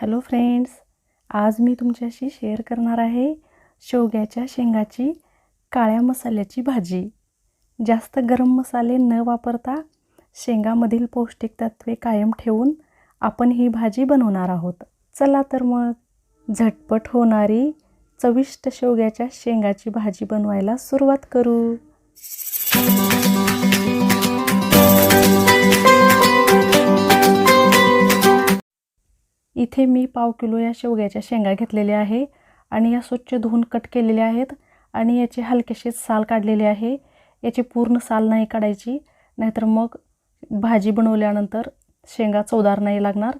Hello friends आज मी तुमच्याशी share करणार आहे शेवग्याच्या शेंगाची काळ्या मसाल्याची भाजी. जास्त गरम मसाले न वापरता शेंगामधील पौष्टिक तत्वे कायम ठेवून आपण ही भाजी बनवणार आहोत. चला तर मग झटपट होणारी चविष्ट शेवग्याच्या शेंगाची भाजी बनवायला सुरुवात करू. इथे मी पाव किलो या शेवग्याच्या शेंगा घेतलेल्या आहे आणि या स्वच्छ धुवून कट केलेल्या आहेत आणि याचे हलकेसे साल काढलेले आहे. याची पूर्ण साल नाही काढायची नाहीतर मग भाजी बनवल्यानंतर शेंगा चवदार नाही लागणार.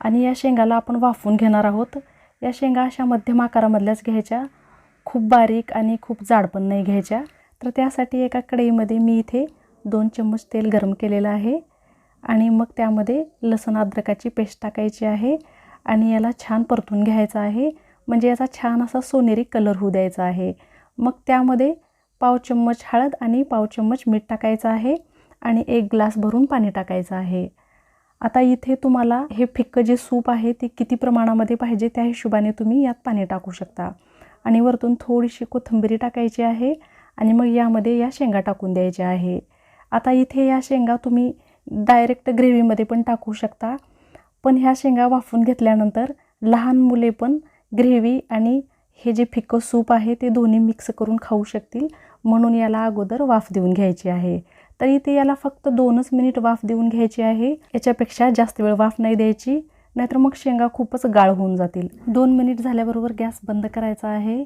आणि या शेंगाला आपण वाफून घेणार आहोत. या शेंगा अशा मध्यम आकारामधल्याच घ्यायच्या. खूप बारीक आणि खूप जाड पण नाही घ्यायच्या. तर त्यासाठी एका कढईमध्ये मी इथे दोन चम्मच तेल गरम केलेलं आहे. आणि मग त्यामध्ये लसण अद्रकाची पेस्ट टाकायची आहे. आणि याला छान परतून घ्यायचा आहे. म्हणजे याचा छान असा सोनेरी कलर होऊ द्यायचा आहे. मग त्यामध्ये पाव चम्मच हळद आणि पाव चम्मच मीठ टाकायचं आहे आणि एक ग्लास भरून पाणी टाकायचं आहे. आता इथे तुम्हाला हे फिक्कं जे सूप आहे ते किती प्रमाणामध्ये पाहिजे त्या हिशोबाने तुम्ही यात पाणी टाकू शकता. आणि वरतून थोडीशी कोथिंबिरी टाकायची आहे आणि मग यामध्ये या शेंगा टाकून द्यायच्या आहे. आता इथे या शेंगा तुम्ही डायरेक्ट ग्रेव्हीमध्ये पण टाकू शकता. पण ह्या शेंगा वाफून घेतल्यानंतर लहान मुले पण ग्रेव्ही आणि हे जे फिकं सूप आहे ते दोन्ही मिक्स करून खाऊ शकतील. म्हणून याला अगोदर वाफ देऊन घ्यायची आहे. तर इथे याला फक्त दोनच मिनिट वाफ देऊन घ्यायची आहे. याच्यापेक्षा जास्त वेळ वाफ नाही द्यायची. नाहीतर मग शेंगा खूपच गाळ होऊन जातील. दोन मिनिट झाल्याबरोबर गॅस बंद करायचा आहे.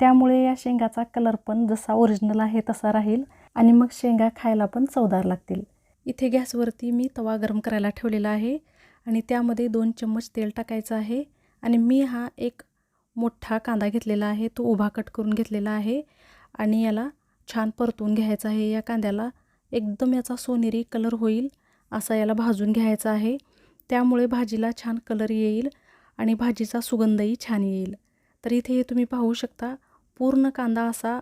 त्यामुळे या शेंगाचा कलर पण जसा ओरिजिनल आहे तसा राहील आणि मग शेंगा खायला पण चवदार लागतील. इथे गॅसवरती मी तवा गरम करायला ठेवलेला आहे. आणि त्यामध्ये दोन चम्मच तेल टाकायचं आहे. आणि मी हा एक मोठा कांदा घेतलेला आहे. तो उभा कट करून घेतलेला आहे. आणि याला छान परतून घ्यायचा आहे. या कांद्याला एकदम याचा सोनेरी कलर होईल असा याला भाजून घ्यायचा आहे. त्यामुळे भाजीला छान कलर येईल आणि भाजीचा सुगंधही छान येईल. तर इथे हे तुम्ही पाहू शकता पूर्ण कांदा असा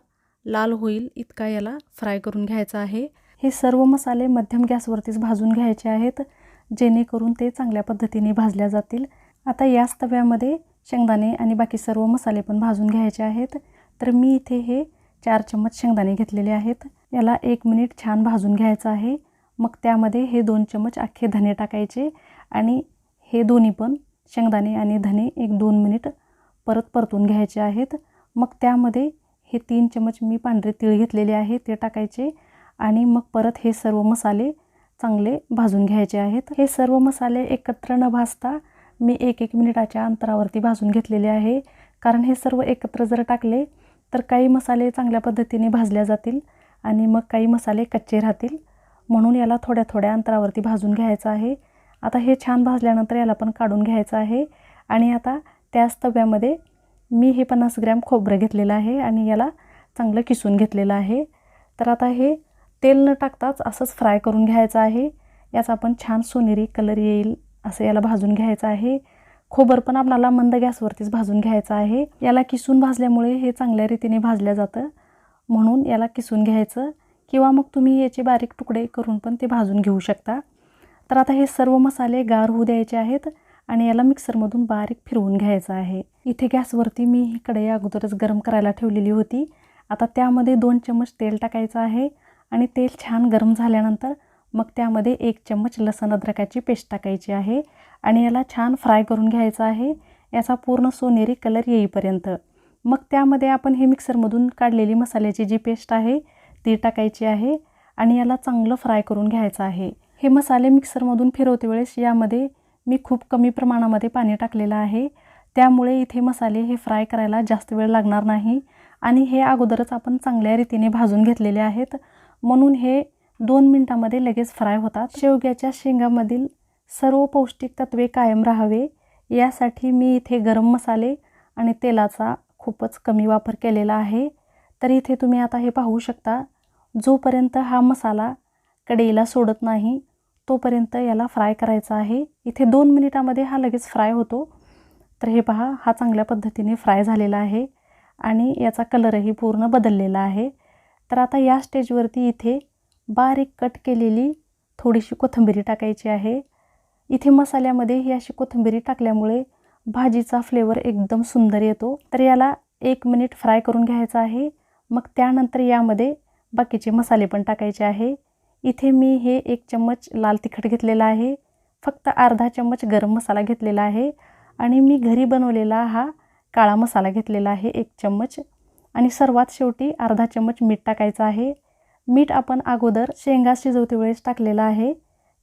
लाल होईल इतका याला फ्राय करून घ्यायचा आहे. हे सर्व मसाले मध्यम गॅसवरतीच भाजून घ्यायचे आहेत. जेणेकरून ते चांगल्या पद्धतीने भाजल्या जातील. आता याच तव्यामध्ये शेंगदाणे आणि बाकी सर्व मसाले पण भाजून घ्यायचे आहेत. तर मी इथे हे चार चम्मच शेंगदाणे घेतलेले आहेत. याला एक मिनिट छान भाजून घ्यायचं आहे. मग त्यामध्ये हे दोन चम्मच अख्खे धने टाकायचे आणि हे दोन्ही पण शेंगदाणे आणि धने एक दोन मिनिट परत परतून घ्यायचे आहेत. मग त्यामध्ये हे तीन चम्मच मी पांढरे तीळ घेतलेले आहे ते टाकायचे आणि मग परत हे सर्व मसाले चांगले भाजून घ्यायचे आहेत. हे सर्व मसाले एकत्र न भाजता मी एक एक मिनिटाच्या अंतरावरती भाजून घेतलेले आहे. कारण हे सर्व एकत्र जर टाकले तर काही मसाले चांगल्या पद्धतीने भाजल्या जातील आणि मग काही मसाले कच्चे राहतील. म्हणून याला थोड्या थोड्या अंतरावरती भाजून घ्यायचं आहे. आता हे छान भाजल्यानंतर याला पण काढून घ्यायचं आहे. आणि आता त्याच तव्यामध्ये मी हे पन्नास ग्रॅम खोबरं घेतलेलं आहे आणि याला चांगलं किसून घेतलेलं आहे. तर आता हे तेल न टाकताच असंच फ्राय करून घ्यायचं आहे. याचा आपण छान सोनेरी कलर येईल असं याला भाजून घ्यायचं आहे. खोबर पण आपणाला मंद गॅसवरतीच भाजून घ्यायचं आहे. याला किसून भाजल्यामुळे हे चांगल्या रीतीने भाजलं जातं. म्हणून याला किसून घ्यायचं. किंवा मग तुम्ही याचे बारीक तुकडे करून पण ते भाजून घेऊ शकता. तर आता हे सर्व मसाले गार होऊ द्यायचे आहेत आणि याला मिक्सरमधून बारीक फिरवून घ्यायचं आहे. इथे गॅसवरती मी ही कढई अगोदरच गरम करायला ठेवलेली होती. आता त्यामध्ये दोन चम्मच तेल टाकायचं आहे. आणि तेल छान गरम झाल्यानंतर मग त्यामध्ये एक चम्मच लसण अद्रकाची पेस्ट टाकायची आहे आणि याला छान फ्राय करून घ्यायचं आहे. याचा पूर्ण सोनेरी कलर येईपर्यंत. मग त्यामध्ये आपण हे मिक्सरमधून काढलेली मसाल्याची जी पेस्ट आहे ती टाकायची आहे आणि याला चांगलं फ्राय करून घ्यायचं आहे. हे मसाले मिक्सरमधून फिरवते वेळेस यामध्ये मी खूप कमी प्रमाणामध्ये पाणी टाकलेलं आहे. त्यामुळे इथे मसाले हे फ्राय करायला जास्त वेळ लागणार नाही आणि हे अगोदरच आपण चांगल्या रीतीने भाजून घेतलेले आहेत. म्हणून हे दोन मिनटामध्ये लगेच फ्राय होतात. शेवग्याच्या शेंगामधील सर्व पौष्टिक तत्वे कायम राहावे यासाठी मी इथे गरम मसाले आणि तेलाचा खूपच कमी वापर केलेला आहे. तर इथे तुम्ही आता हे पाहू शकता जोपर्यंत हा मसाला कढईला सोडत नाही तोपर्यंत याला फ्राय करायचा आहे. इथे दोन मिनिटामध्ये हा लगेच फ्राय होतो. तर हे पहा हा चांगल्या पद्धतीने फ्राय झालेला आहे आणि याचा कलरही पूर्ण बदललेला आहे. तर आता या स्टेजवरती इथे बारीक कट केलेली थोडीशी कोथिंबिरी टाकायची आहे. इथे मसाल्यामध्ये ही अशी कोथिंबिरी टाकल्यामुळे भाजीचा फ्लेवर एकदम सुंदर येतो. तर याला एक मिनिट फ्राय करून घ्यायचा आहे. मग त्यानंतर यामध्ये बाकीचे मसाले पण टाकायचे आहे. इथे मी हे एक चम्मच लाल तिखट घेतलेला आहे. फक्त अर्धा चम्मच गरम मसाला घेतलेला आहे. आणि मी घरी बनवलेला हा काळा मसाला घेतलेला आहे एक चम्मच. आणि सर्वात शेवटी अर्धा चम्मच मीठ टाकायचं आहे. मीठ आपण अगोदर शेंगा शिजवते वेळेस टाकलेलं आहे.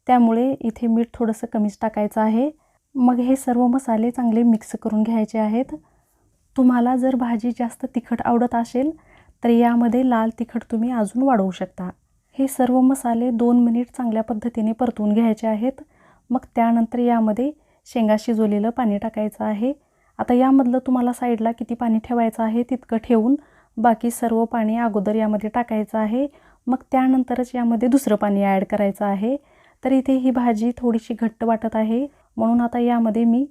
त्यामुळे इथे मीठ थोडंसं कमीच टाकायचं आहे. मग हे सर्व मसाले चांगले मिक्स करून घ्यायचे आहेत. तुम्हाला जर भाजी जास्त तिखट आवडत असेल तर यामध्ये लाल तिखट तुम्ही अजून वाढवू शकता. हे सर्व मसाले दोन मिनिट चांगल्या पद्धतीने परतवून घ्यायचे आहेत. मग त्यानंतर यामध्ये शेंगा शिजवलेलं पाणी टाकायचं आहे. आता यामधलं तुम्हाला साईडला किती पाणी ठेवायचं आहे तितकं ठेवून बाकी सर्व पाणी अगोदर यामध्ये टाकायचं आहे. मग त्यानंतरच यामध्ये दुसरं पाणी ॲड करायचं आहे. तर इथे ही भाजी थोडीशी घट्ट वाटत आहे. म्हणून आता यामध्ये मी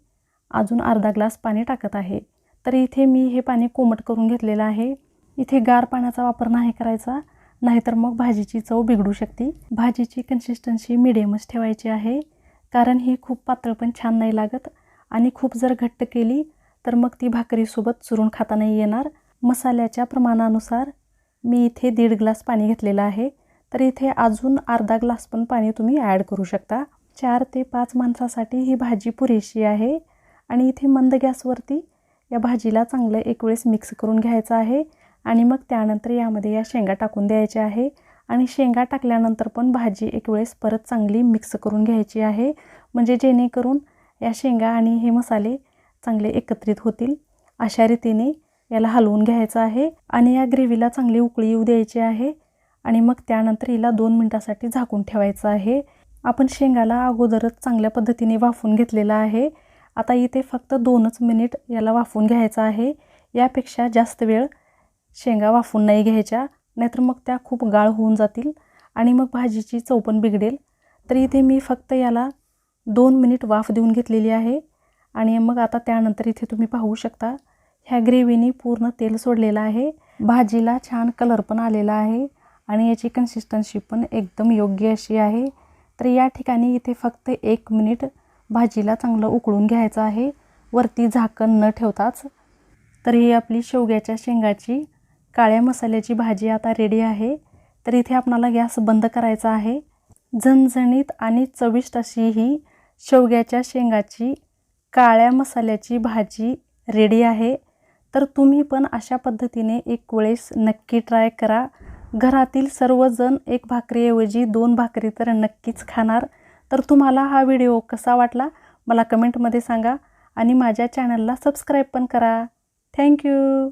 अजून अर्धा ग्लास पाणी टाकत आहे. तर इथे मी हे पाणी कोमट करून घेतलेलं आहे. इथे गार पाण्याचा वापर नाही करायचा नाहीतर मग भाजीची चव बिघडू शकते. भाजीची कन्सिस्टन्सी मिडियमच ठेवायची आहे. कारण ही खूप पातळ पण छान नाही लागत. आणि खूप जर घट्ट केली तर मग ती भाकरीसोबत चुरून खाता नाही येणार. मसाल्याच्या प्रमाणानुसार मी इथे दीड ग्लास पाणी घेतलेलं आहे. तर इथे अजून अर्धा ग्लास पण पाणी तुम्ही ॲड करू शकता. चार ते पाच माणसासाठी ही भाजी पुरेशी आहे. आणि इथे मंद गॅसवरती या भाजीला चांगलं एक वेळेस मिक्स करून घ्यायचं आहे. आणि मग त्यानंतर यामध्ये या शेंगा टाकून द्यायच्या आहे. आणि शेंगा टाकल्यानंतर पण भाजी एक वेळेस परत चांगली मिक्स करून घ्यायची आहे. म्हणजे जेणेकरून या शेंगा आणि हे मसाले चांगले एकत्रित होतील. अशा रीतीने याला हलवून घ्यायचं आहे आणि या ग्रेव्हीला चांगली उकळी येऊ द्यायची आहे आणि मग त्यानंतर हिला दोन मिनटासाठी झाकून ठेवायचं आहे. आपण शेंगाला अगोदरच चांगल्या पद्धतीने वाफून घेतलेला आहे. आता इथे फक्त दोनच मिनिट याला वाफून घ्यायचं आहे. यापेक्षा जास्त वेळ शेंगा वाफून नाही घ्यायच्या नाहीतर मग त्या खूप गाळ होऊन जातील आणि मग भाजीची चव पण बिघडेल. तर इथे मी फक्त याला दोन मिनिट वाफ देऊन घेतलेली आहे आणि मग आता त्यानंतर इथे तुम्ही पाहू शकता ह्या ग्रेव्हीने पूर्ण तेल सोडलेलं आहे भाजीला छान कलर पण आलेला आहे आणि याची कन्सिस्टन्सी पण एकदम योग्य अशी आहे. तर या ठिकाणी इथे फक्त एक मिनिट भाजीला चांगलं उकळून घ्यायचं आहे वरती झाकण न ठेवताच. तर ही आपली शेवग्याच्या शेंगाची काळ्या मसाल्याची भाजी आता रेडी आहे. तर इथे आपणाला गॅस बंद करायचा आहे. झणझणीत आणि चविष्ट अशी ही शेवग्याच्या शेंगाची काळ्या मसाल्याची भाजी रेडी आहे. तर तुम्ही पण अशा पद्धतीने एक वेळेस नक्की ट्राय करा. घरातील सर्वजण एक भाकरीऐवजी दोन भाकरी तर नक्कीच खाणार. तर तुम्हाला हा व्हिडिओ कसा वाटला? मला कमेंटमध्ये सांगा. आणि माझ्या चॅनलला सबस्क्राईब पण करा. थँक्यू